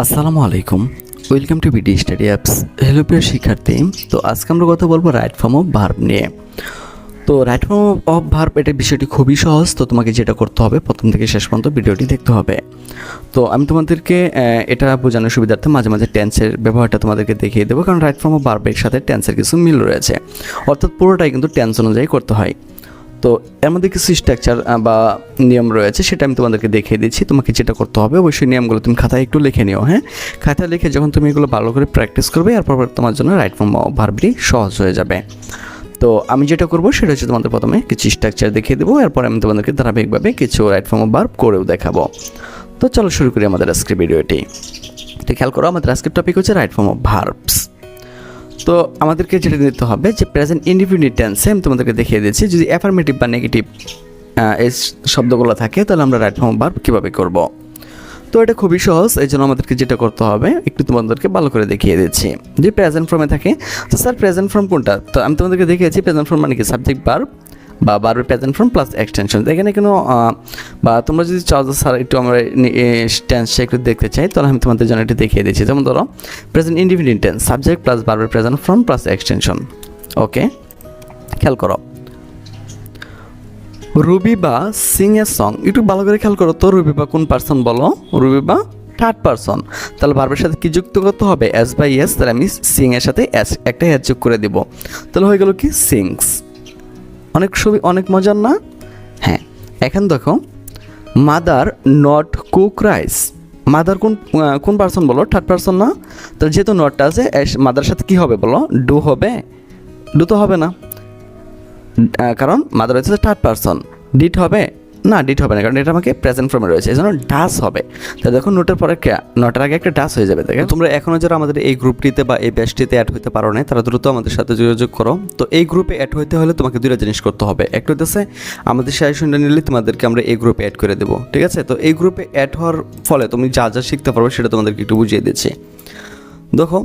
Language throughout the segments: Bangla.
আসসালামু আলাইকুম। Welcome to BD study apps hello প্রিয় শিক্ষার্থী। তো আজকে আমরা কথা বলব রাইট ফর্ম অফ ভার্ব নিয়ে। তো রাইট ফর্ম অফ ভার্ব এটা বিষয়টি খুবই সহজ। তো তোমাকে যেটা করতে হবে, প্রথম থেকে শেষ পর্যন্ত ভিডিওটি দেখতে হবে। তো আমি তোমাদেরকে এটা বোঝানোর সুবিধার্থে মাঝে মাঝে টেন্সের ব্যবহারটা তোমাদেরকে দেখিয়ে দেবো। কারণ রাইট ফর্ম অফ ভার্বের সাথে টেন্সের কিছু মিল রয়েছে। অর্থাৎ পুরোটাই কিন্তু টেন্স অনুযায়ী করতে হয়। তো মধ্যে কিছু স্ট্রাকচার বা নিয়ম রয়েছে, সেটা আমি তোমাদেরকে দেখিয়ে দিচ্ছি। তোমাকে যেটা করতে হবে, অবশ্যই নিয়মগুলো তুমি খাতায় একটু লিখে নিও হ্যাঁ? খাতায় লিখে যখন তুমি এগুলো ভালো করে প্র্যাকটিস করবে, এরপর তোমার জন্য রাইট ফর্ম ভার্বটি সহজ হয়ে যাবে। তো আমি যেটা করব, সেটা হচ্ছে তোমাদের প্রথমে কিছু স্ট্রাকচার দেখিয়ে দেবো, এরপর আমি তোমাদেরকে ধারাবাহিকভাবে কিছু রাইট ফর্ম ভার্ব করেও দেখাবো। তো চলো শুরু করি আমাদের আজকের ভিডিওটি তো খেয়াল করো, আমাদের আজকের টপিক হচ্ছে রাইট ফর্ম অফ ভার্বস তো আমাদেরকে যেটা নিতে হবে যে প্রেজেন্ট ইন্ডিফিনিট টেন্স সেম তোমাদেরকে দেখিয়ে দিচ্ছি যদি অ্যাফার্মেটিভ বা নেগেটিভ এই শব্দগুলো থাকে, তাহলে আমরা রাইট ফর্ম ভার্ব কীভাবে করব? তো এটা খুবই সহজ, এই জন্য আমাদেরকে যেটা করতে হবে, একটু তোমাদেরকে ভালো করে দেখিয়ে দিচ্ছি। যে প্রেজেন্ট ফর্মে থাকে, তো স্যার প্রেজেন্ট ফর্ম কোনটা? তো আমি তোমাদেরকে দেখিয়েছি প্রেজেন্ট ফর্ম মানে কি? সাবজেক্ট ভার্ব বা বারবার প্রেজেন্ট ফর্ম প্লাস এক্সটেনশন। এখানে কোনো বা তোমরা যদি চাও যে স্যার একটু আমরা টেন্সটা একটু দেখতে চাই, তাহলে আমি তোমাদের জন্য একটু দেখিয়ে দিচ্ছি। যেমন ধরো, present independent tense, subject plus verb present form plus extension. Okay? খেয়াল করো। রুবি বা সিং এ সং একটু ভালো করে খেয়াল করো তো, রুবি বা কোন পার্সন বলো? রুবি বা থার্ড পার্সন তাহলে ভার্বের সাথে কি যুক্ত করতে হবে? এস বাই এস তাহলে আমি সিং এর সাথে এস একটা এস যোগ করে দিব। তাহলে হয়ে গেল কি? সিংস। অনেক ছবি, অনেক মজার না? হ্যাঁ এখন দেখো mother not cook rice mother কোন কোন পার্সন বলো? থার্ড পার্সন না? তো যেহেতু নটটা আছে মাদার সাথে কি হবে বলো? ডু হবে? ডু তো হবে না। কারণ মাদার হচ্ছে থার্ড পার্সন ডিট হবে? না ডিট হবে না, কারণ এটা আমাকে প্রেজেন্ট ফর্মে রয়েছে, এই জন্য ডাস হবে। তো দেখো নোটের পরে নোটের আগে একটা ডাস হয়ে যাবে দেখো তোমরা এখনও যারা আমাদের এই গ্রুপটিতে বা এই ব্যাচটিতে অ্যাড হতে পারো না তারা দ্রুত আমাদের সাথে যোগাযোগ করো। তো এই গ্রুপে অ্যাড হতে হলে তোমাকে দুইটা জিনিস করতে হবে। একটা হচ্ছে আমাদের সাজেশনটা নিলে তোমাদেরকে আমরা এই গ্রুপে অ্যাড করে দেবো, ঠিক আছে? তো এই গ্রুপে অ্যাড হওয়ার ফলে তুমি যা যা শিখতে পারবে সেটা তোমাদেরকে একটু বুঝিয়ে দিচ্ছি। দেখো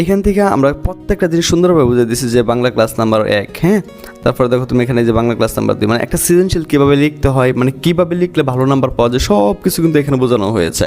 এখান থেকে আমরা প্রত্যেকটা জিনিস সুন্দরভাবে বুঝে দিচ্ছি যে বাংলা ক্লাস নাম্বার এক হ্যাঁ? তারপরে দেখো তুমি এখানে যে বাংলা ক্লাস নাম্বার দুই মানে একটা সৃজনশীল কীভাবে লিখতে হয় মানে কীভাবে লিখলে ভালো নাম্বার পাওয়া যায় সব কিছু কিন্তু এখানে বোঝানো হয়েছে।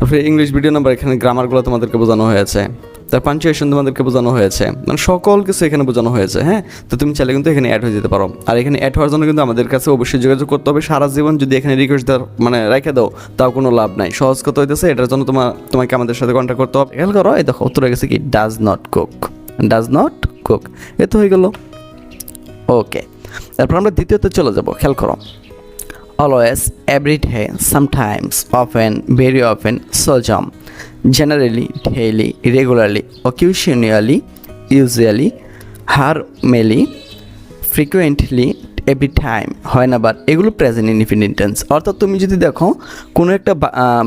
তারপরে ইংলিশ ভিডিও নাম্বার এখানে গ্রামারগুলো তোমাদেরকে বোঝানো হয়েছে। তার পাঞ্চুয়েশন তোমাদেরকে বোঝানো হয়েছে। মানে সকল কিছু এখানে বোঝানো হয়েছে হ্যাঁ? তো তুমি চাইলে কিন্তু এখানে অ্যাড হয়ে যেতে পারো। আর এখানে অ্যাড হওয়ার জন্য কিন্তু আমাদের কাছে অবশ্যই যোগাযোগ করতে হবে। সারা জীবন যদি এখানে রিকোয়েস্ট মানে রেখে দাও, তাও কোনো লাভ নাই। সহজ কত হইতেছে, এটার জন্য তোমার তোমাকে আমাদের সাথে কন্ট্যাক্ট করতে হবে। খেয়াল করো, এই দেখো, উত্তর গেছে কি? Does not cook does not cook এ তো হয়ে গেল। ওকে তারপর আমরা দ্বিতীয়তে চলে যাব, খেয়াল করো। Always, every day, sometimes, often, very often, seldom, generally, daily, regularly, occasionally, usually, harmony, frequently, every time হয় না? বাট এগুলো প্রেজেন্ট ইনডিপেন্ডেন্ট টেন্স অর্থাৎ তুমি যদি দেখো, কোনো একটা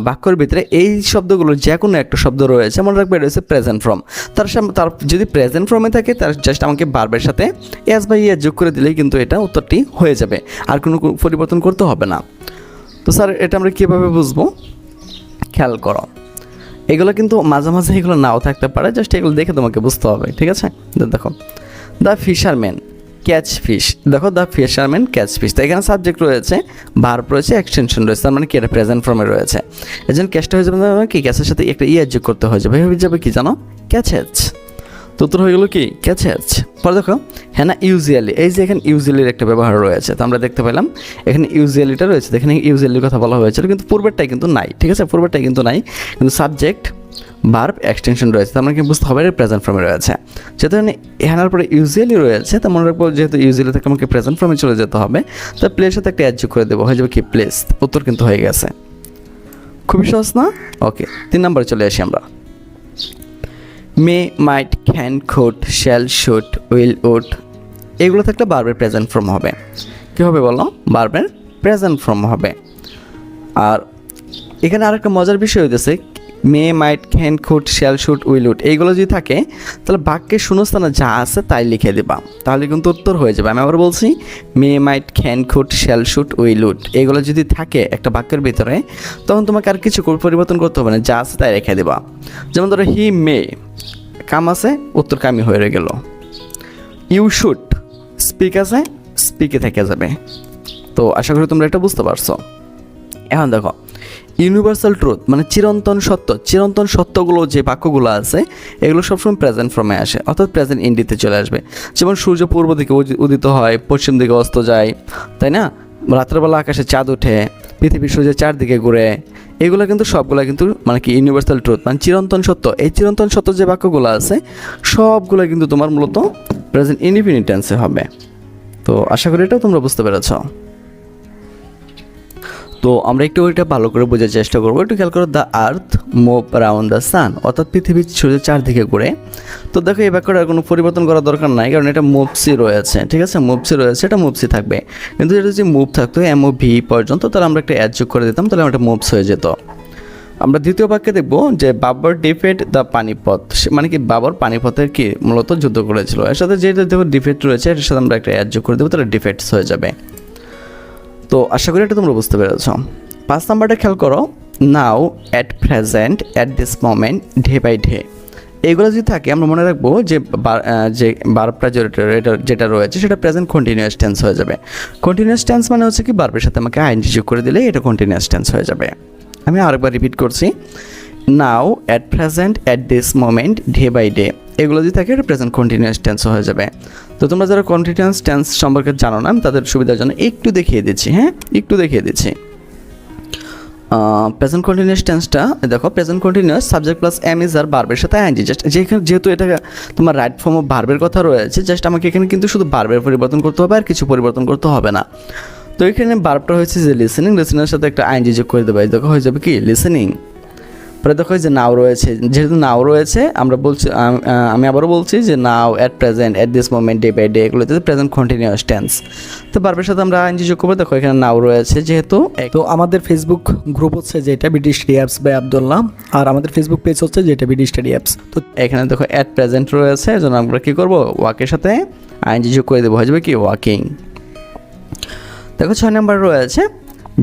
বাক্যের ভিতরে এই শব্দগুলো যে কোনো একটা শব্দ রয়েছে, মনে রাখবে হচ্ছে প্রেজেন্ট ফর্ম তার তার যদি প্রেজেন্ট ফর্মে থাকে, তার জাস্ট আমাকে বারবার সাথে এস বাই এস যোগ করে দিলেই কিন্তু এটা উত্তরটি হয়ে যাবে। আর কোনো পরিবর্তন করতে হবে না। তো স্যার, এটা আমরা কীভাবে বুঝব? খেয়াল করো। এগুলো কিন্তু মাঝে মাঝে এগুলো নাও থাকতে পারে জাস্ট এগুলো দেখে তোমাকে বুঝতে হবে, ঠিক আছে? দেখো। The fisherman. ক্যাচ ফিশ দেখো দ্য ফিশারম্যান ক্যাচ ফিশ তো এখানে সাবজেক্ট রয়েছে ভার্ব রয়েছে এক্সটেনশন রয়েছে তার মানে কি? এটা প্রেজেন্ট ফর্মে রয়েছে। এই জন্য ক্যাচটা হয়ে যাবে মানে কি? ক্যাচের সাথে একটা ইয়ার যোগ করতে হয়ে যাবে। হয়ে যাবে কি জানো? ক্যাচেজ তো উত্তর হয়ে গেলো কি? ক্যাচেজ পরে দেখো হ্যাঁ না ইউজুয়ালি এই যে এখানে ইউজুয়ালির একটা ব্যবহার রয়েছে তো আমরা দেখতে পেলাম এখানে ইউজুয়ালিটা রয়েছে। এখানে ইউজুয়ালির কথা বলা হয়েছিল কিন্তু পূর্বেরটাই কিন্তু নাই ঠিক আছে? পূর্বেরটাই কিন্তু নাই। কিন্তু সাবজেক্ট ভার্ব এক্সটেনশন রয়েছে, তার মানে কি বুঝতে হবে প্রেজেন্ট ফর্মে রয়েছে। যেহেতু এখানে এখানের পরে ইউজুয়ালি রয়েছে, তার মনে রাখব যেহেতু ইউজুয়ালি থেকে আমাকে প্রেজেন্ট ফর্মে চলে যেতে হবে তো প্লেসের সাথে একটা অ্যাড যোগ করে দেবো, হয়ে যাবে কি প্লেস উত্তর কিন্তু হয়ে গেছে। খুবই সহজ না? ওকে তিন নম্বরে চলে আসি আমরা। May might can could shall should will would এগুলো থাকলে বারবার প্রেজেন্ট ফর্ম হবে। কী হবে বলো বারবার প্রেজেন্ট ফর্ম হবে। আর এখানে আরেকটা মজার বিষয় হইতেছে may might can could, shall, should, will would এইগুলো যদি থাকে, তাহলে বাক্যের শূন্যস্থানে যা আছে তাই লিখে দেবা। তাহলে কিন্তু উত্তর হয়ে যাবে। আমি আবার বলছি, may might can could, shall, should, will would এগুলো যদি থাকে একটা বাক্যের ভিতরে, তখন তোমাকে আর কিছু পরিবর্তন করতে হবে না, যা আছে তাই রেখে দেবা। যেমন ধরো, হি, মে, কাম আছে, উত্তর কামি হয়ে গেল। ইউ শুট, স্পিক আছে, স্পিকে থেকে যাবে। তো আশা করি তোমরা এটা বুঝতে পারছ। এখন দেখো ইউনিভার্সাল ট্রুথ মানে চিরন্তন সত্য, চিরন্তন সত্যগুলো যে বাক্যগুলো আছে, এগুলো সবসময় প্রেজেন্ট ফর্মে আসে, অর্থাৎ প্রেজেন্ট ইন্ডিতে চলে আসবে। যেমন সূর্য পূর্ব দিকে উদিত হয়, পশ্চিম দিকে অস্ত যায়, তাই না? রাত্রেবেলা আকাশে চাঁদ ওঠে, পৃথিবীর সূর্যের চারদিকে ঘুরে, এগুলো কিন্তু সবগুলো কিন্তু মানে কি ইউনিভার্সাল ট্রুথ মানে চিরন্তন সত্য। এই চিরন্তন সত্য যে বাক্যগুলো আছে, সবগুলো কিন্তু তোমার মূলত প্রেজেন্ট ইনডিফিনিট টেন্সে হবে। তো আশা করি এটাও তোমরা বুঝতে পেরেছ। তো আমরা একটু ওইটা ভালো করে বোঝার চেষ্টা করব। একটু খেয়াল করো the earth move round the sun অর্থাৎ পৃথিবীর সূর্যের চারদিকে ঘুরে। তো দেখো, এই বাক্যটা কোনো পরিবর্তন করার দরকার নাই, কারণ এটা মুভসি রয়েছে, ঠিক আছে? মুভসি রয়েছে, এটা মুভসি থাকবে। কিন্তু এটা যদি মুভ থাকতো এম ও ভি পর্যন্ত তাহলে আমরা একটা অ্যাড যোগ করে দিতাম, তাহলে আমরা মুভস হয়ে যেত। আমরা দ্বিতীয় বাক্যে দেখব যে বাবর ডিফেট দ্য পানিপথ মানে কি বাবর পানিপথের কি, মূলত যুদ্ধ করেছিল। এর সাথে যেটা দেখো ডিফেক্ট রয়েছে, এটার সাথে আমরা একটা অ্যাড যোগ করে দেবো, তাহলে ডিফেক্টস হয়ে যাবে। তো আশা করি এটা তোমরা বুঝতে পেরেছ। পাঁচ নাম্বারটা খেয়াল করো। Now at present at this moment day by day এইগুলো যদি থাকে, আমরা মনে রাখব যে যে বারবটা যেটা রয়েছে, সেটা প্রেজেন্ট কন্টিনিউয়াস টেন্স হয়ে যাবে। কন্টিনিউয়াস টেন্স মানে হচ্ছে কি বারবের সাথে আমাকে আইন যোগ করে দিলে এটা কন্টিনিউয়াস টেন্স হয়ে যাবে। আমি আরেকবার রিপিট করছি। Now at present at this moment day by day এগুলো যদি থাকে, এটা প্রেজেন্ট কন্টিনিউয়াস টেন্স হয়ে যাবে। তো তোমরা যারা কন্টিনিউয়াস টেন্স সম্পর্কে জানো না, আমি তাদের সুবিধার জন্য একটু দেখিয়ে দিচ্ছি হ্যাঁ? একটু দেখিয়ে দিচ্ছি। প্রেজেন্ট কন্টিনিউয়াস টেন্সটা দেখো present continuous subject plus am is are বার্বের সাথে আইনজি জাস্ট যেখানে যেহেতু এটা তোমার রাইট ফর্ম অফ ভার্বের কথা রয়েছে জাস্ট আমাকে এখানে কিন্তু শুধু ভার্বের পরিবর্তন করতে হবে আর কিছু পরিবর্তন করতে হবে না। তো এখানে বার্বটা হয়েছে যে লিসেনিং লিসেনের সাথে একটা আইনজি যোগ করে দেবে দেখো, হয়ে যাবে কি? লিসেনিং পরে দেখো যে নাও রয়েছে যেহেতু নাও রয়েছে আমরা বলছি আমি আবারও বলছি যে now at present at this moment day by day এগুলোতে প্রেজেন্ট কন্টিনিউয়াস টেন্স তো বারবার সাথে আমরা আইনজি যোগ করব দেখো এখানে নাও রয়েছে যেহেতু তো আমাদের ফেসবুক গ্রুপ হচ্ছে যেটা BD study apps by Abdullah আর আমাদের ফেসবুক পেজ হচ্ছে যেটা বিডি স্টাডি অ্যাপস তো এখানে দেখো অ্যাট প্রেজেন্ট রয়েছে এজন্য আমরা কী করব ওয়াকের সাথে আইনজি যোগ করে দেবো হয়ে যাবে কি ওয়াকিং দেখো ছয় নাম্বার রয়েছে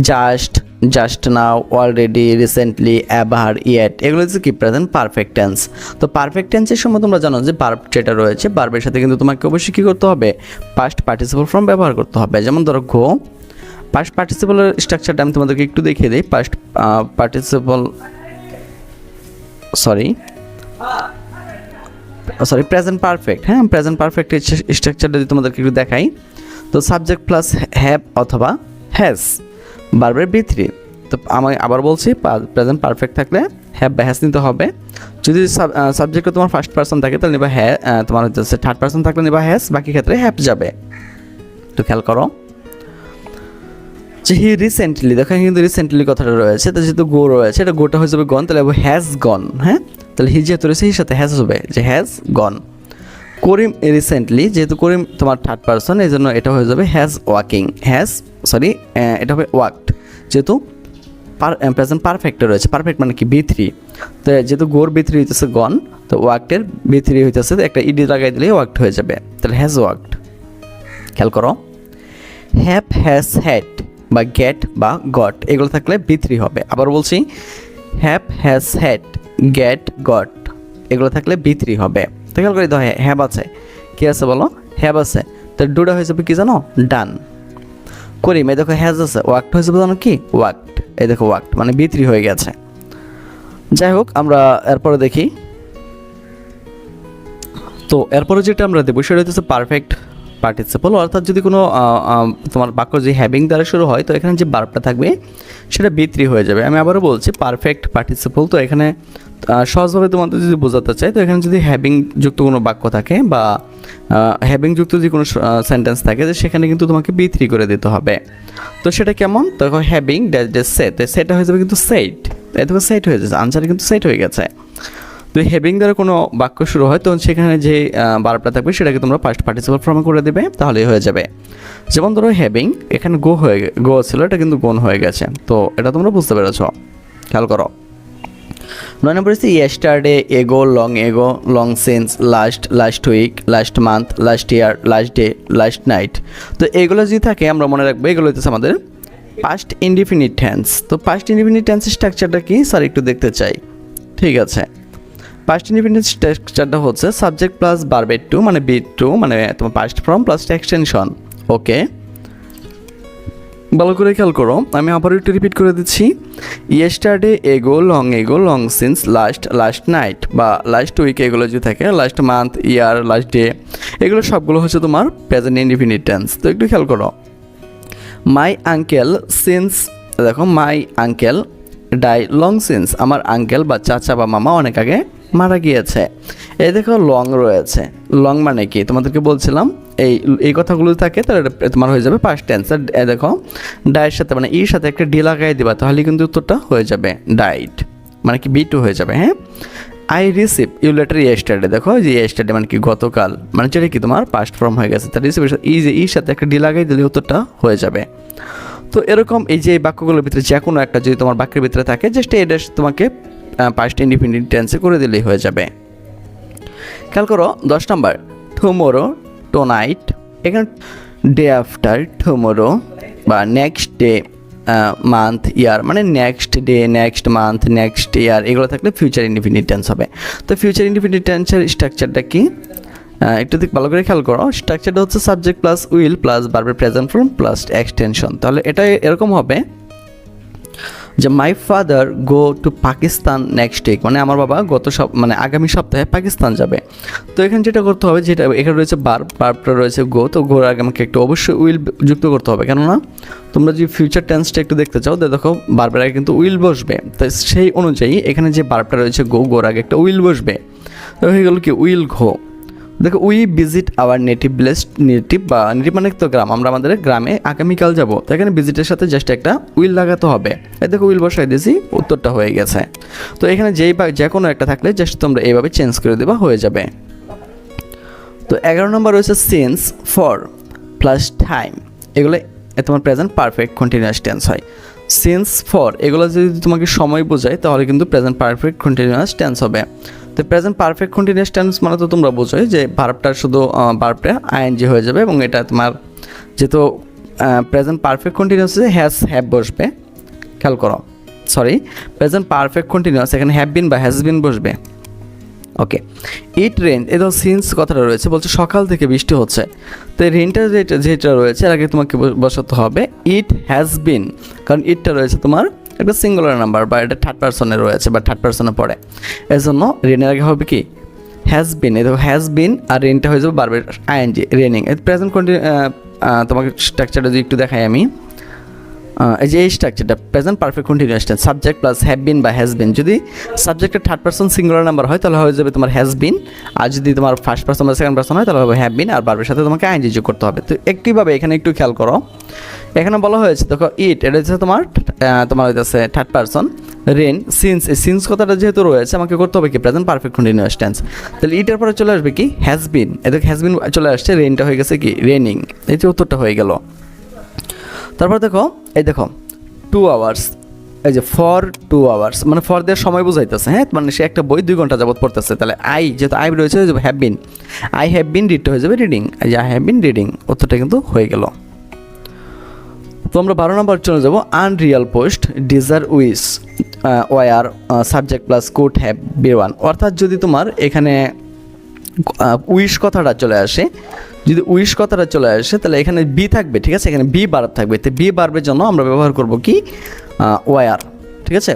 just just now already recently ever yet এগুলো হচ্ছে কি প্রেজেন্ট পারফেক্ট টেন্স তো পারফেক্ট টেন্সের সময় তোমরা জানো যে বার্ব যেটা রয়েছে বার্বের সাথে কিন্তু তোমাকে অবশ্যই কী করতে হবে? পাস্ট পার্টিসিপল ফর্ম ব্যবহার করতে হবে। যেমন ধরো ঘো পাস্ট পার্টিসিপলের স্ট্রাকচারটা আমি তোমাদেরকে একটু দেখিয়ে দিই। Past participle sorry sorry present perfect হ্যাঁ প্রেজেন্ট পারফেক্ট স্ট্রাকচারটা যদি তোমাদেরকে একটু দেখাই, তো সাবজেক্ট প্লাস হ্যাভ অথবা হ্যাজ বারবার বি থ্রি তো আমি আবার বলছি প্রেজেন্ট পারফেক্ট থাকলে হ্যাভ বা হ্যাজ নিতে হবে। যদি সাবজেক্টে তোমার ফার্স্ট পার্সন থাকে, তাহলে নিবা হ্যা তোমার হচ্ছে থার্ড পার্সন থাকলে নিবা হ্যাজ বাকি ক্ষেত্রে হ্যাভ যাবে। তো খেয়াল করো। যে হি রিসেন্টলি দেখো কিন্তু রিসেন্টলি কথাটা রয়েছে তো যেহেতু গো রয়েছে, এটা গোটা হয়ে যাবে গন তাহলে হ্যাজ গন হ্যাঁ? তাহলে হি যেহেতু রয়েছে, হির সাথে হ্যাজ হবে, যে হ্যাজ গন করিম রিসেন্টলি যেহেতু করিম তোমার থার্ড পার্সন এই জন্য এটা হয়ে যাবে হ্যাজ ওয়াকিং হ্যাজ সরি এটা হবে ওয়াকড যেহেতু প্রেজেন্ট পারফেক্টে রয়েছে। পারফেক্ট মানে কি? বি থ্রি তো যেহেতু গোর বি থ্রি হইতেছে গন তো ওয়াক্টের বি থ্রি হইতেছে একটা ইডি লাগাই দিলে ওয়াক্ট হয়ে যাবে। তাহলে হ্যাজ ওয়াক্ট খেয়াল করো। হ্যাপ হ্যাজ হ্যাড বা গেট বা গট এগুলো থাকলে বি থ্রি হবে। আবার বলছি have has had get got এগুলো থাকলে বি থ্রি হবে। তো খেয়াল করে দাও হ্যাভ আছে। কি আছে বলো? হ্যাভ আছে। তো ডুটা হয়ে যাবে কি জানো? ডান। করিম এই দেখো হ্যাজ আছে। ওয়াক্ট হয়ে যাবে জানো কি? ওয়াক্ট এই দেখো ওয়াক্ট মানে বি থ্রি হয়ে গেছে। যাই হোক, আমরা এরপরে দেখি। তো, এরপরে যেটা আমরা দেবো, সেটা হচ্ছে পারফেক্ট পার্টিসিপল অর্থাৎ যদি কোনো তোমার বাক্য যে হ্যাভিং দ্বারা শুরু হয়, তো এখানে যে বার্বটা থাকবে সেটা বিত্রি হয়ে যাবে। আমি আবারও বলছি পারফেক্ট পার্টিসিপল তো এখানে সহজভাবে তোমাদের যদি বোঝাতে চাই, তো এখানে যদি হ্যাভিং যুক্ত কোনো বাক্য থাকে বা হ্যাভিং যুক্ত যদি কোনো সেন্টেন্স থাকে যে সেখানে কিন্তু তোমাকে বিত্রি করে দিতে হবে। তো সেটা কেমন? তখন হ্যাভিং সেট সেটা হয়ে যাবে কিন্তু সেট এত সেট হয়ে যাচ্ছে আনসার কিন্তু সেট হয়ে গেছে। তো হ্যাভিং দ্বারা কোনো বাক্য শুরু হয়, তখন সেখানে যে বারবটা থাকবে সেটাকে তোমরা ফার্স্ট পার্টিসিপাল ফর্মে করে দেবে, তাহলেই হয়ে যাবে। যেমন ধরো হ্যাভিং এখানে গো হয়ে গো ছিল, এটা কিন্তু গোন হয়ে গেছে। তো এটা তোমরা বুঝতে পেরেছ, খেয়াল করো। নয় নম্বর হচ্ছে yesterday ago long ago long since last last week last month last year last day last night তো এগুলো যদি থাকে, আমরা মনে রাখব এগুলো হচ্ছে আমাদের পাস্ট ইনডিফিনিট টেন্স তো পাস্ট ইনডিফিনিট টেন্সের স্ট্রাকচারটা কি? স্যার একটু দেখতে চাই। ঠিক আছে। পাস্ট ইন্ডিপেন্ডেন্স স্ট্রাকচারটা হচ্ছে সাবজেক্ট প্লাস বারবেট টু মানে বিট টু মানে তোমার past form plus extension okay ভালো করে খেয়াল করো, আমি আবার একটু রিপিট করে দিচ্ছি। Yesterday ago long ago long since last last night বা লাস্ট উইক এগুলো যদি থাকে last month year last day এগুলো সবগুলো হচ্ছে তোমার প্রেজেন্ট ইনডিফিনিট টেন্স তো একটু খেয়াল করো। মাই আঙ্কেল সিন্স দেখো my uncle die long since আমার আঙ্কেল বা চাচা বা মামা অনেক আগে মারা গিয়েছে। এই দেখো লং রয়েছে। লং মানে কি? তোমাদেরকে বলছিলাম, এই এই কথাগুলো থাকে, তাহলে তোমার হয়ে যাবে পাস্ট টেন্স আর দেখো ডায়ের সাথে মানে ইর সাথে একটা ডি লাগাই দিবা তাহলে কিন্তু উত্তরটা হয়ে যাবে ডাইট মানে কি বি টু হয়ে যাবে হ্যাঁ? I receive you letter yesterday দেখো যে ইয়েস্টারডে মানে কি, গতকাল মানে যেটা কি তোমার পাস্ট ফর্ম হয়ে গেছে তার রিসিভ ই যে ইর সাথে একটা ডি লাগাই দিলে উত্তরটা হয়ে যাবে। তো এরকম এই যে এই বাক্যগুলোর ভিতরে যে কোনো একটা যদি তোমার বাক্যের ভিতরে থাকে জাস্ট এটা তোমাকে পাস্ট ইন্ডিপেন্ডেন্ট টেন্সে করে দিলেই হয়ে যাবে। খেয়াল করো, দশ নম্বর টুমোরো টু নাইট এখানে ডে আফটার টুমোরো বা নেক্সট ডে মান্থ ইয়ার মানে next day next month next year এগুলো থাকলে ফিউচার ইন্ডিপেন্ডেন্ট টেন্স হবে। তো ফিউচার ইন্ডিপেন্ডেন্ট টেন্সের স্ট্রাকচারটা কি? একটু দিক ভালো করে খেয়াল করো। স্ট্রাকচারটা হচ্ছে subject plus will plus verb present form plus extension তাহলে এটা এরকম হবে যে my father go to Pakistan next week মানে আমার বাবা গত সপ মানে আগামী সপ্তাহে পাকিস্তান যাবে। তো এখানে যেটা করতে হবে, যেটা এখানে রয়েছে বার বারটা রয়েছে গো তো গোর আগে আমাকে একটু অবশ্যই উইল যুক্ত করতে হবে। কেননা তোমরা যদি ফিউচার টেন্সটা একটু দেখতে চাও তো দেখো বারবার আগে কিন্তু উইল বসবে। তো সেই অনুযায়ী এখানে যে বারটা রয়েছে গো গোর আগে একটা উইল বসবে। তো হয়ে গেল কি? উইল ঘো দেখো we visit our native place native বা নেটিভ মানে তো গ্রাম। আমরা আমাদের গ্রামে আগামীকাল যাব। তো এখানে ভিজিটের সাথে জাস্ট একটা উইল লাগাতে হবে। এই দেখো উইল বসাই দিয়েছি, উত্তরটা হয়ে গেছে। তো এখানে যেই বা যে কোনো একটা থাকলে জাস্ট তোমরা এইভাবে চেঞ্জ করে দেবা, হয়ে যাবে। তো এগারো নম্বর রয়েছে সিন্স ফর প্লাস টাইম এগুলো তোমার প্রেজেন্ট পারফেক্ট কন্টিনিউয়াস টেন্স হয়। সিন্স ফর এগুলো যদি তোমাকে সময় বোঝায়, তাহলে কিন্তু প্রেজেন্ট পারফেক্ট কন্টিনিউয়াস টেন্স হবে। তো প্রেজেন্ট পারফেক্ট কন্টিনিউয়াস টেন্স মানে তো তোমরা বোঝোই যে ভার্বটা শুধু ভার্বটা আইএনজি হয়ে যাবে এবং এটা তোমার যেহেতু present perfect continuous has have বসবে, খেয়াল করো সরি প্রেজেন্ট পারফেক্ট কন্টিনিউয়াস এখানে হ্যাভ বিন বা হ্যাজ বিন বসবে ওকে ইট রেন এই ধর সিন্স কথাটা রয়েছে, বলছে সকাল থেকে বৃষ্টি হচ্ছে, তো এই রেনটা যেটা যেটা রয়েছে, এর আগে তোমাকে বসাতে হবে ইট হ্যাজ বিন কারণ ইটটা রয়েছে তোমার একটা সিঙ্গুলার নাম্বার বা এটা থার্ড পার্সনে রয়েছে বা থার্ড পার্সনে পড়ে। এর জন্য রেনের আগে হবে কি? Has been A has been আর রেনটা হয়ে যাবে বারবার আইএনজি রেনিং প্রেজেন্ট কন্টিনিউ তোমাকে স্ট্রাকচারটা যদি একটু দেখাই আমি। এই যে এই স্ট্রাকচারটা present perfect continuous tense subject plus have been বা হ্যাজ বিন যদি সাবজেক্টের থার্ড পার্সন সিঙ্গুলার নাম্বার হয়, তাহলে হয়ে যাবে তোমার হ্যাজ বিন আর যদি তোমার ফার্স্ট পার্সন বা সেকেন্ড পার্সন হয়, তাহলে হবে হ্যাভ বিন আর বারবার সাথে তোমাকে আইনজি যোগ করতে হবে। তো একইভাবে এখানে একটু খেয়াল করো, এখানে বলা হয়েছে, দেখো ইট এটা হচ্ছে তোমার তোমার হইতেছে থার্ড পার্সন রেন সিন্স এই সিন্স কথাটা যেহেতু রয়েছে, আমাকে করতে হবে কি? প্রেজেন্ট পারফেক্ট কন্টিনিউয়াস টেন্স তাহলে ইটের পরে চলে আসবে কি? হ্যাজ বিন এদের হ্যাজ বিন চলে আসছে রেনটা হয়ে গেছে কি? রেনিং এই যে উত্তরটা হয়ে গেল। তারপর দেখো, এই দেখো টু আওয়ার্স এই যে ফর টু আওয়ার্স মানে ফর দেওয়ার সময় বুঝাইতেছে হ্যাঁ? মানে সে একটা বই দুই ঘণ্টা যাবত পড়তেছে, তাহলে আই যেহেতু আই রয়েছে have been I have been read হয়ে যাবে রিডিং এই যে আই হ্যাভ বিন রিডিং উত্তরটা কিন্তু হয়ে গেল। তো আমরা বারো নম্বর চলে যাব unreal past desire wish were subject plus could have V one অর্থাৎ যদি তোমার এখানে উইশ কথাটা চলে আসে। যদি উইশ কথাটা চলে আসে, তাহলে এখানে বি থাকবে, ঠিক আছে? এখানে বি বার্ব থাকবে। তো বি বার্বের জন্য আমরা ব্যবহার করব কি? ওয়ার ঠিক আছে?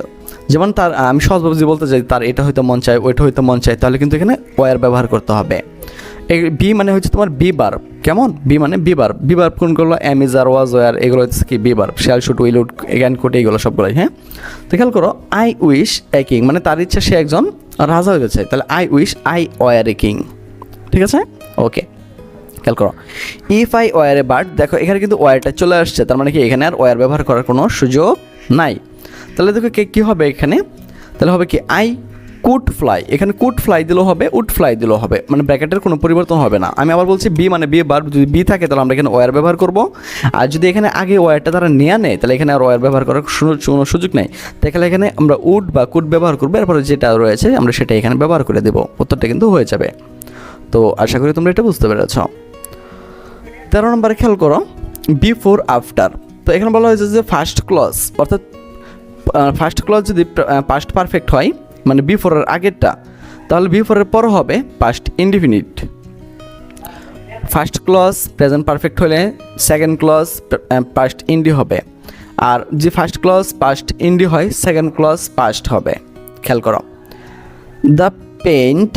যেমন তার, আমি সহজভাবে যদি বলতে চাই, তার এটা হয়তো মন চায়, ওইটা হয়তো মন চায়, তাহলে কিন্তু এখানে ওয়ার ব্যবহার করতে হবে। বি মানে হচ্ছে তোমার বি বার্ব কেমন? বি মানে বি বার্ব বি বার্ব কোনগুলো am is are was were এগুলো হচ্ছে কি V verb shall should will would এগ্যান could এইগুলো সবগুলোই হ্যাঁ? তো খেয়াল করো আই উইশ এ কিং মানে তার ইচ্ছা সে একজন রাজা হতে চায় তাহলে I wish I were a king ঠিক আছে? ওকে খেয়াল করো। If I were a bird দেখো এখানে কিন্তু ওয়ারটা চলে আসছে, তার মানে কি এখানে আর ওয়ার ব্যবহার করার কোনো সুযোগ নাই। তাহলে দেখো কে, কী হবে এখানে? তাহলে হবে কি আই কুড ফ্লাই এখানে কুড ফ্লাই দিলেও হবে উড ফ্লাই দিলেও হবে। মানে ব্র্যাকেটের কোনো পরিবর্তন হবে না। আমি আবার বলছি বি মানে বি বার যদি বি থাকে তাহলে আমরা এখানে ওয়ার ব্যবহার করব। আর যদি এখানে আগে ওয়ারটা তারা নেওয়া নেয়, তাহলে এখানে আর ওয়ার ব্যবহার করার কোনো সুযোগ নেই। তাহলে এখানে আমরা উড বা কুড ব্যবহার করব, এরপরে যেটা রয়েছে আমরা সেটা এখানে ব্যবহার করে দেবো। উত্তরটা কিন্তু হয়ে যাবে। তো আশা করি তোমরা এটা বুঝতে পেরেছ। তেরো নম্বরে খেয়াল করো বিফোর আফটার তো এখানে বলা হয়েছে যে ফার্স্ট ক্লজ অর্থাৎ ফার্স্ট ক্লজ যদি পাস্ট পারফেক্ট হয় মানে বিফোরের আগেরটা, তাহলে বিফোরের পর হবে past indefinite first clause present perfect হলে সেকেন্ড ক্লজ পাস্ট ইন্ডি হবে। আর যে ফার্স্ট ক্লজ পাস্ট ইন্ডি হয় সেকেন্ড ক্লজ পাস্ট হবে। খেয়াল করো। দ্য পেইন্ট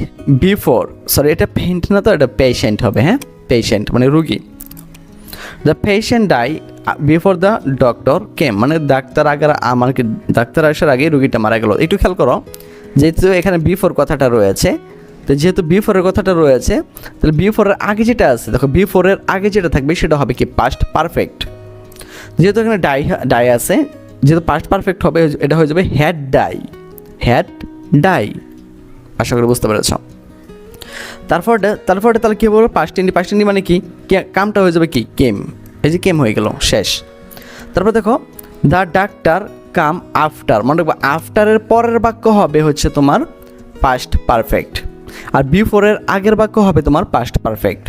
বিফোর সরি এটা পেইন্ট না তো, এটা পেশেন্ট হবে হ্যাঁ? পেশেন্ট মানে রুগী। The patient die before the doctor came মানে ডাক্তার আগে আমার ডাক্তার আসার আগে রুগীটা মারা গেল। একটু খেয়াল করো। যেহেতু এখানে বিফোর কথাটা রয়েছে, তো যেহেতু বি ফোরের কথাটা রয়েছে, তাহলে বি ফোরের আগে যেটা আছে, দেখো বি ফোরের আগে যেটা থাকবে সেটা হবে কি পাস্ট পারফেক্ট যেহেতু এখানে ডাই ডাই আছে, যেহেতু পাস্ট পারফেক্ট হবে, এটা হয়ে যাবে হ্যাড ডাই হ্যাড ডাই আশা করি বুঝতে পেরেছ। তারপর তারপরে তাহলে কী বলব পাস্ট ইন্ডি পাস্ট ইন্ডি মানে কি? কে- কামটা হয়ে যাবে কি? কেম এই যে কেম হয়ে গেল, শেষ। তারপর দেখো দ্য ডাক্তার কাম আফটার মনে রাখব আফটারের পরের বাক্য হবে হচ্ছে তোমার পাস্ট পারফেক্ট আর বিফোরের আগের বাক্য হবে তোমার পাস্ট পারফেক্ট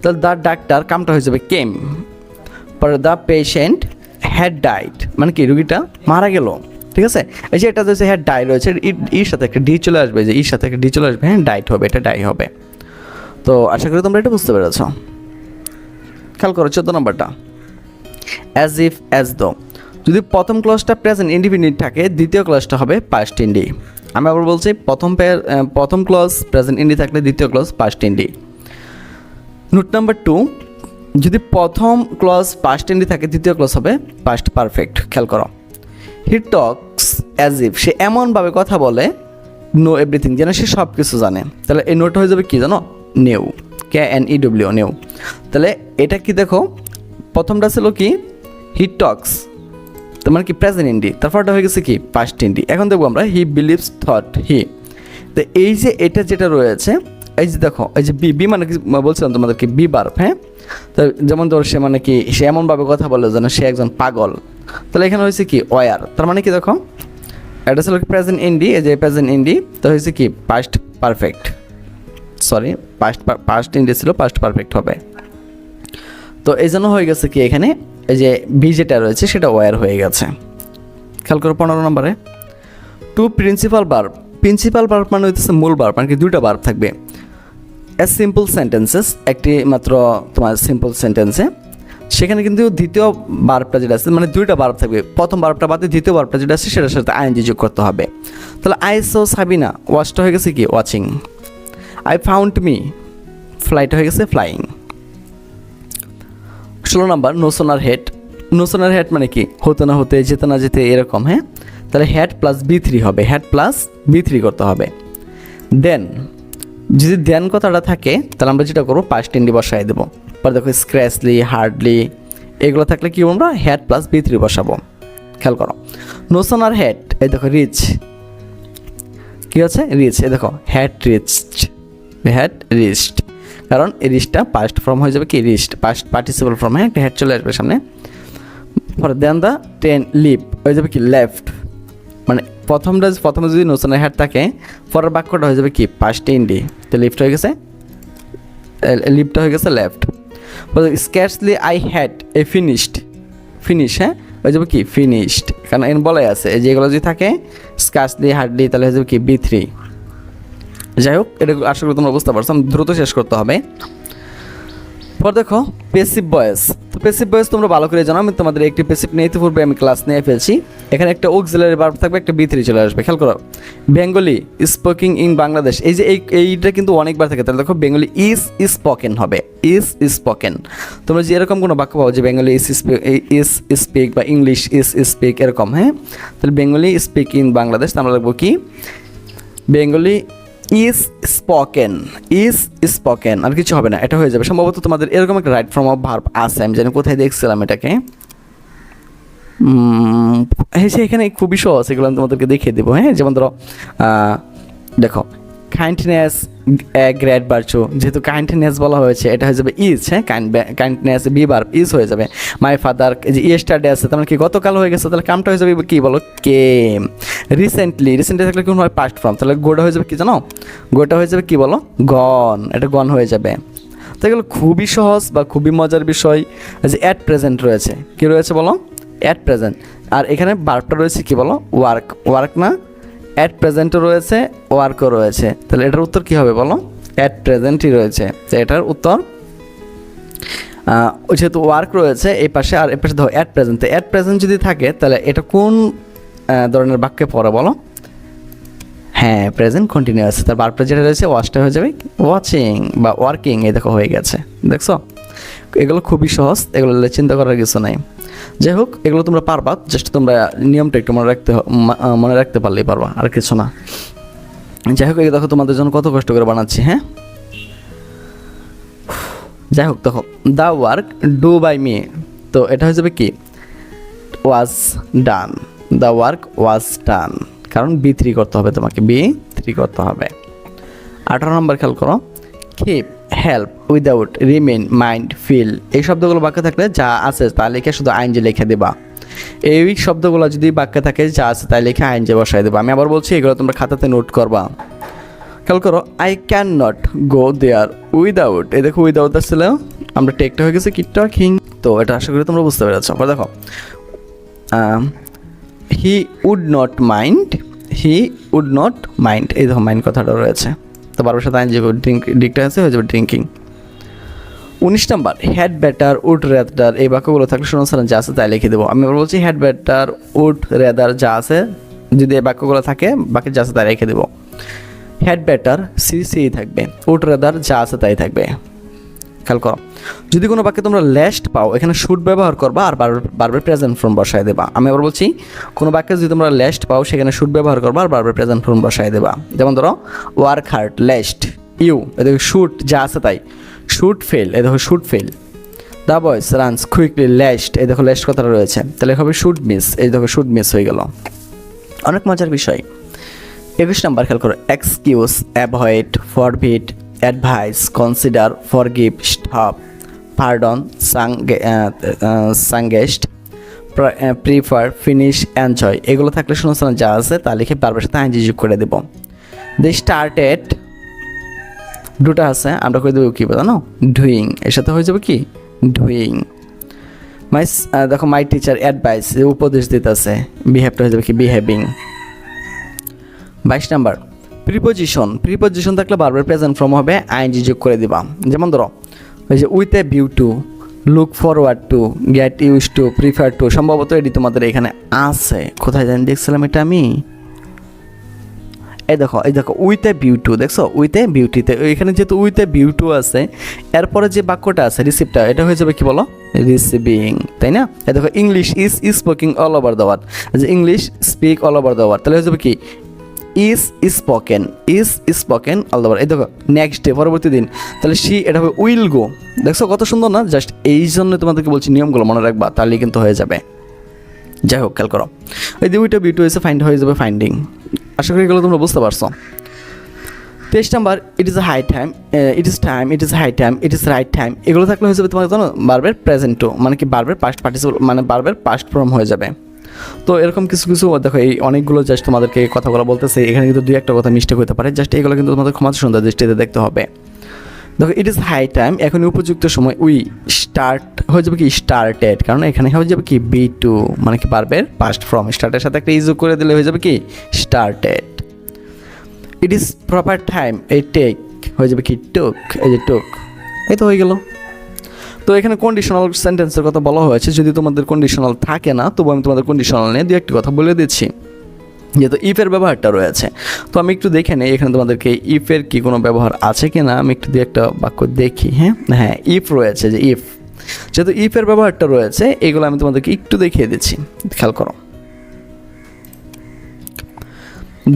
তাহলে দ্য ডাক্তার কামটা হয়ে যাবে কেম পরে দ্য পেশেন্ট হ্যাড ডাইট মানে কি রুগীটা মারা গেল, ঠিক আছে? এই যে এটা হচ্ছে হ্যাড ডাই রয়েছে ইর সাথে একটা ডি চলে আসবে, যে ইর সাথে একটা ডি চলে আসবে হ্যাঁ ডাইট হবে, এটা ডাই হবে। তো আশা করি তোমরা এটা বুঝতে পেরেছ। খেয়াল করো, চোদ্দ নম্বরটা। অ্যাজ ইফ অ্যাজ দো যদি প্রথম ক্লাসটা প্রেজেন্ট ইন্ডিপেন্ডেন্ট থাকে, দ্বিতীয় ক্লাসটা হবে পাস্ট ইন্ডি আমি আবার বলছি, প্রথম প্রথম ক্লাস প্রেজেন্ট ইন্ডি থাকলে দ্বিতীয় class past indi note number two যদি প্রথম ক্লজ পাস্ট ইন্ডি থাকে, দ্বিতীয় ক্লজ হবে পাস্ট পারফেক্ট খেয়াল করো। হি টক্স অ্যাজ ইফ সে এমনভাবে কথা বলে নো এভরিথিং যেন সে সব কিছু জানে। তাহলে এই নোটটা হয়ে যাবে কি জানো? নেউ কে এন ই ডব্লিউ নেউ তাহলে এটা কি দেখো? প্রথমটা ছিল কি? হি টক্স তোমার কি প্রেজেন্ট ইন্ডি তারপরটা হয়ে গেছে কি? পাস্ট ইন্ডি এখন দেখব আমরা হি বিলিভস থট হি তো এই যে এটা যেটা রয়েছে, এই যে দেখো, এই যে বি বি মানে কি বলছিলাম তোমাদেরকে, বি বার্ব হ্যাঁ? তো যেমন ধর সে মানে কি, সে এমনভাবে কথা বলে যেন সে একজন পাগল। তাহলে এখানে হয়েছে কি ওয়ার তার মানে কি দেখো, এটা ছিল প্রেজেন্ট ইন্ডি এই যে প্রেজেন্ট ইন্ডি তো হয়েছে কি past perfect sorry past past indi ছিল পাস্ট পারফেক্ট হবে। তো এই জন্য হয়ে গেছে কি এখানে এই যে বি যেটা রয়েছে সেটা ওয়ার হয়ে গেছে। খেয়াল করো পনেরো নম্বরে। Two principal verb principal verb মানে হইতেছে মূল বার্ব মানে কি দুইটা বার্ব থাকবে। এস সিম্পল সেন্টেন্সেস একটি মাত্র তোমার সিম্পল সেন্টেন্সে সেখানে কিন্তু দ্বিতীয় বার্বটা যেটা আছে মানে দুইটা বার্ব থাকবে। প্রথম বার্বটা বাদে দ্বিতীয় বার্বটা যেটা আছে, সেটার সাথে আইএনজি যোগ করতে হবে। তাহলে আই সো সাবিনা ওয়াচটা হয়ে গেছে কি? Watching I found me flight হয়ে গেছে ফ্লাইং ষোলো number no sooner had no sooner had মানে কি? হতে না হতে, যেতে না যেতে এরকম হ্যাঁ? তাহলে হেড প্লাস বি থ্রি হবে। হেড প্লাস বি থ্রি করতে হবে। দেন যদি দেন কথাটা থাকে, তাহলে আমরা যেটা করব পাস্ট ইন্ডি বসাই দেবো। পরে দেখো স্ক্র্যাচলি হার্ডলি এগুলো থাকলে কি আমরা হেড প্লাস বি থ্রি বসাবো। খেয়াল করো। নোসোনার হেড এই দেখো রিচ কী আছে? রিচ এই দেখো হ্যাড রিচড হ্যাড রিচড কারণ এই রিচটা পাস্ট ফর্ম হয়ে যাবে কি? রিচড পাস্ট পার্টিসিপাল ফর্ম একটা হেড চলে আসবে সামনে। পরে দেন দ্য টেন লিপ হয়ে যাবে কি? লেফট মানে প্রথমটা, প্রথমে যদি নোসনের হেড থাকে, পরের বাক্যটা হয়ে যাবে কি? পাস্ট ইন্ডি তো লিফট হয়ে গেছে লিফটটা হয়ে গেছে left scarcely I had a finished finish হ্যাঁ? হয়ে যাবে কি? ফিনিশড কারণ এন বলাই আছে যেগুলো যদি থাকে স্ক্যাচলি হার্ডলি তাহলে হয়ে যাবে কি? বি থ্রি যাই হোক, এটা আশা করি তোমরা বুঝতে পারছ দ্রুত শেষ করতে হবে। পর দেখো পেসিভ বয়েস তো পেসিভ বয়েস তোমরা ভালো করে জানো, আমি তোমাদের একটি পেসিভ নিয়ে ইতিপূর্বে আমি ক্লাস নিয়ে ফেলছি। এখানে একটা অক্সিলারি বার্ব থাকবে, একটা বি থ্রি চলে আসবে, খেয়াল করো। বেঙ্গলি স্পোকিং ইন বাংলাদেশ এই যে এই, এইটা কিন্তু অনেকবার থাকে, তাহলে দেখো বেঙ্গলি ইজ স্পোকেন হবে ইজ স্পোকেন তোমরা যে এরকম কোনো বাক্য পাবো যে বেঙ্গলি ইস ইস স্পিক বা ইংলিশ ইস স্পিক এরকম হ্যাঁ? তাহলে বেঙ্গলি স্পিক ইন বাংলাদেশ আমরা লিখব কি? Bengali is spoken is spoken আর কিছু হবে না, এটা হয়ে যাবে। সম্ভবত তোমাদের এরকম একটা রাইট ফর্ম অফ ভার্ব আছে, আমি জানি কোথায় দেখছিলাম এটাকে। হ্যাঁ এখানে খুবই সহজ, এগুলো আমি তোমাদেরকে দেখিয়ে দেবো হ্যাঁ? যেমন ধরো দেখো কাইন্ডনেস গ্রেট বার্চু। যেহেতু কাইন্ডনেস বলা হয়েছে, এটা হয়ে যাবে ইজ হ্যাঁ? কাইন্ডনেস বি বার ইজ হয়ে যাবে। মাই ফাদার যে ইয়েস্টারডে আছে, তার মানে কি গতকাল হয়ে গেছে, তাহলে কামটা হয়ে যাবে কি বলো? কে রিসেন্টলি রিসেন্টলি থাকলে কোন হয়? পাস্ট ফর্ম তাহলে গোটা হয়ে যাবে কি জানো? গোটা হয়ে যাবে কি বলো? গন এটা গন হয়ে যাবে। তো এগুলো খুবই সহজ বা খুবই মজার বিষয়। যে অ্যাট প্রেজেন্ট রয়েছে। কি রয়েছে বলো? অ্যাট প্রেজেন্ট আর এখানে বার্বটা রয়েছে কি বলো? ওয়ার্ক ওয়ার্ক না? অ্যাট প্রেজেন্টও রয়েছে ওয়ার্কও রয়েছে। তাহলে এটার উত্তর কি হবে বলো? অ্যাট প্রেজেন্টই রয়েছে। তো এটার উত্তর? যেহেতু ওয়ার্ক রয়েছে, এই পাশে আর এই পাশে ধরো অ্যাট প্রেজেন্ট তো অ্যাট প্রেজেন্ট যদি থাকে, তাহলে এটা কোন ধরনের বাক্যে পড়ে বলো? হ্যাঁ প্রেজেন্ট কন্টিনিউয়াস তার বারটা যেটা রয়েছে ওয়াচটা হয়ে যাবে ওয়াচিং বা ওয়ার্কিং এই দেখো হয়ে গেছে। দেখছ? এগুলো খুবই সহজ, এগুলো চিন্তা করার কিছু নাই। যাই হোক এগুলো তোমরা পারবা জাস্ট তোমরা নিয়মটা একটু মনে রাখতে মনে রাখতে পারলেই পারবা, আর কিছু না। যাই হোক দেখো, তোমাদের জন্য কত কষ্ট করে বানাচ্ছি হ্যাঁ? যাই হোক দেখো the work do by me তো এটা হয়ে যাবে কি? ওয়াজ ডান দ্য ওয়ার্ক ওয়াজ ডান কারণ বি থ্রি করতে হবে তোমাকে বি থ্রি করতে হবে। আঠারো নম্বর খেয়াল করো keep help without remain mind feel এই শব্দগুলো বাক্যে থাকলে যা আছে তা লিখে শুধু আইন যে লিখে দেবা। এই শব্দগুলো যদি বাক্যে থাকে যা আছে তাই লিখে আইন যে বসাই দেবা। আমি আবার বলছি, এগুলো তোমরা খাতাতে নোট করবা। খেয়াল করো I can not go there without এই দেখো উইদাউট আসছিল, আমরা টেকটা হয়ে গেছে কিটটা কিং তো এটা আশা করি তোমরা বুঝতে পেরেছ। আবার দেখো he would not mind he would not mind এই দেখো মাইন্ড কথাটা রয়েছে। তো বারবার সাথে আইন যে ড্রিঙ্ক ডিকটা আছে, হয়ে যাবে ড্রিঙ্কিং উনিশ number had better would rather এই বাক্যগুলো থাকলে শুনুন স্যার, যা আছে তাই লিখে দেবো। আমি আবার বলছি হ্যাড ব্যাটার উড রেদার যা আছে, যদি এই বাক্যগুলো থাকে, বাকি যা আছে তাই রেখে দেবো। হ্যাড ব্যাটার সি সি থাকবে উড রেদার যা আছে তাই থাকবে। খেয়াল করো। যদি কোনো বাক্যে তোমরা লেস্ট পাও, এখানে শুট ব্যবহার করবা আর বারবার প্রেজেন্ট ফর্ম বসায় দেবা। আমি আবার বলছি, কোনো বাক্যে যদি তোমরা লেস্ট পাও, সেখানে শুট ব্যবহার করবা আর বারবার প্রেজেন্ট ফর্ম বসায় দেবা। যেমন ধরো ওয়ার্ক হার্ড লেস্ট ইউ এ দেখো শুট যা আছে তাই। শুট ফেল এ দেখো শুট ফেল দা বয়স রানস কুইকলি লেস্ট এই দেখো লেস্ট কথাটা রয়েছে। তাহলে হবে শুট মিস এই দেখো শুট মিস হয়ে গেল। অনেক মজার বিষয়। একুশ নাম্বার খেয়াল করো excuse avoid advise consider forgive stop pardon suggest prefer finish enjoy এগুলো থাকলে শুনছিলাম যা আছে তা লিখে বারবার সাথে আইনজি যোগ করে দেব। দে স্টার্টেড দুটা আছে, আমরা করে দেবো কি জানো? ডুইং এর সাথে হয়ে যাবে কি? ডুইং মাই দেখো মাই টিচার অ্যাডভাইস উপদেশ দিতেছে। বিহেভটা হয়ে যাবে কি? বিহেভিং বাইশ নাম্বার। প্রিপোজিশন প্রিপোজিশন থাকলে বারবার প্রেজেন্ট ফর্ম হবে আইনজি যোগ করে দিবা। যেমন ধরো ওই যে with a view to look forward to get use to prefer to সম্ভবত এটি তোমাদের এখানে আছে। কোথায় জানি দেখছিলাম এটা আমি। এই দেখো এই দেখো উইথ এ বিউটু দেখছ? উইথ এ বিউটিতে এখানে যেহেতু উইথ এ বিউটু আছে, এরপরে যে বাক্যটা আছে রিসিপ্টটা এটা হয়ে যাবে কি বলো? রিসিভিং তাই না? এই দেখো English is spoking all over the world যে English speak all over the world তাহলে হয়ে যাবে কি? Is spoken is spoken world এই দেখো নেক্সট ডে পরবর্তী দিন। তাহলে সি এটা হবে উইল গো দেখছ কত সুন্দর না? জাস্ট এই জন্য তোমাদেরকে বলছি, নিয়মগুলো মনে রাখবা, তাহলেই কিন্তু হয়ে যাবে। যাই হোক, খেয়াল করো। এই দুইটা বিউটি হয়েছে ফাইন্ড হয়ে যাবে ফাইন্ডিং আশা করি এগুলো তোমরা বুঝতে পারছ। তেইশ number it is high time it is time it is high time it is right time এগুলো থাকলে হয়ে যাবে তোমার জানো বারবার প্রেজেন্ট টু মানে কি বারবার পাস্ট পার্টিসিপল মানে বারবার পাস্ট ফর্ম হয়ে যাবে। তো এরকম কিছু কিছু, দেখো, এই অনেকগুলো জাস্ট তোমাদেরকে কথাগুলো বলতেছে। এখানে কিন্তু দুই একটা কথা মিস্টেক হতে পারে। জাস্ট এগুলো কিন্তু তোমাদের ক্ষমতা সুন্দর দৃষ্টিতে দেখতে হবে। দেখো ইট ইজ হাই টাইম এখন উপযুক্ত সময়। উই স্টার্ট হয়ে যাবে কি স্টার্টেড কারণ এখানে হয়ে যাবে কি বি টু মানে কি পারবে পাস্ট ফ্রম স্টার্টের সাথে একটা ইজু করে দিলে হয়ে যাবে কি started it is proper time এই টেক হয়ে যাবে কি টুক এই যে টুক এই তো হয়ে গেল। তো এখানে কন্ডিশনাল সেন্টেন্সের কথা বলা হয়েছে। যদি তোমাদের কন্ডিশনাল থাকে না, তবু আমি তোমাদের কন্ডিশনাল নিয়ে দু একটি কথা বলে দিচ্ছি। যেহেতু ইফের ব্যবহারটা রয়েছে। তো আমি একটু দেখে নিই, এখানে তোমাদেরকে ইফের কি কোনো ব্যবহার আছে কি না আমি একটু দিয়ে একটা বাক্য দেখি হ্যাঁ? হ্যাঁ ইফ রয়েছে যে ইফ যেহেতু ইফের ব্যবহারটা রয়েছে, এগুলো আমি তোমাদেরকে একটু দেখিয়ে দিচ্ছি। খেয়াল করো।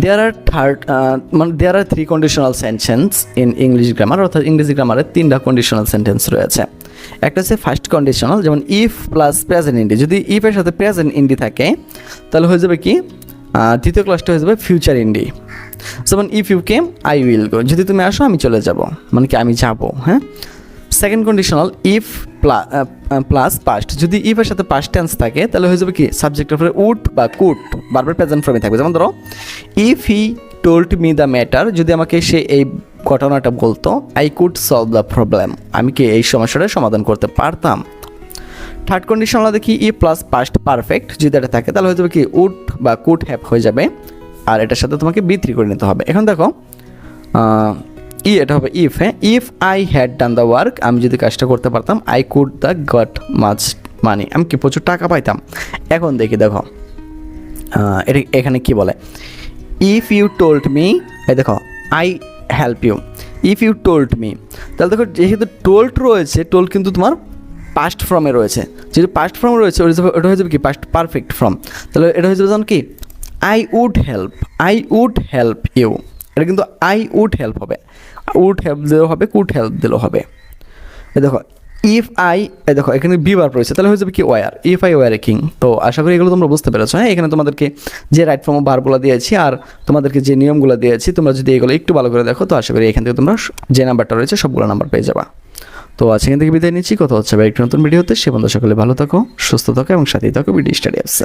দেয়ার আর থার্ড মানে there are three conditional sentence in English grammar অর্থাৎ ইংরেজি গ্রামারে তিনটা কন্ডিশনাল সেন্টেন্স রয়েছে। একটা হচ্ছে ফার্স্ট কন্ডিশনাল যেমন ইফ প্লাস প্রেজেন্ট ইন্ডি যদি ইফের সাথে প্রেজেন্ট ইন্ডি থাকে, তাহলে হয়ে যাবে কি? তৃতীয় ক্লাসটা হয়ে যাবে ফিউচার ইন্ডি যেমন if you came I will go যদি তুমি আসো, আমি চলে যাব। মানে কি, আমি যাব হ্যাঁ? Second conditional if plus past যদি ইফের সাথে পাস্ট টেন্স থাকে, তাহলে হয়ে যাবে কি? সাবজেক্টের উপরে উড বা কুট বারবার প্রেজেন্ট ফর্মে থাকবে। যেমন ধরো if he told me the matter যদি আমাকে সে এই ঘটনাটা বলতো I could solve the problem আমি কি এই সমস্যাটা সমাধান করতে পারতাম? থার্ড কন্ডিশন দেখি ই প্লাস পাস্ট পারফেক্ট যদি এটা থাকে তাহলে হয়ে যাবে কি উড বা কুড হ্যাপ হয়ে যাবে। আর এটার সাথে তোমাকে বিত্রি করে নিতে হবে। এখন দেখো ই এটা হবে ইফ হ্যাঁ? If I had done the work আমি যদি কাজটা করতে পারতাম I could the got much money আমি কি প্রচুর টাকা পাইতাম? এখন দেখি, দেখো এটা এখানে কি বলে? ইফ ইউ টোল্ড মি এই দেখো I help you if you told me তাহলে দেখো যেহেতু টোল্ড রয়েছে টোল কিন্তু তোমার পাস্ট ফর্মে রয়েছে। যেহেতু পাস্ট ফর্মে রয়েছে, ওটা হয়ে যাবে- কি? পাস্ট পারফেক্ট ফর্ম তাহলে এটা হয়ে যাবে কি? I would help I would help you এটা কিন্তু আই উড হেল্প হবে। উড হেল্প দিলেও হবে কুড হেল্প দিলেও হবে। দেখো ইফ আই দেখো, এখানে বিবার রয়েছে তাহলে হয়ে যাবে কি were if I were king তো আশা করি এগুলো তোমরা বুঝতে পেরেছ। হ্যাঁ এখানে তোমাদেরকে যে রাইট ফর্ম বারগুলো দিয়েছি আর তোমাদেরকে যে নিয়মগুলো দিয়েছি, তোমরা যদি এগুলো একটু ভালো করে দেখো, তো আশা করি এখান থেকে তোমরা যে নাম্বারটা রয়েছে, সবগুলো নাম্বার পেয়ে যাবা। তো আজ এখান থেকে বিদায় নিচ্ছি। কথা হচ্ছে একটি নতুন ভিডিওতে সে বন্ধু সকলে ভালো থাকো, সুস্থ থাকো এবং সাথেই থাকো ভিডিও স্টাডি আসছে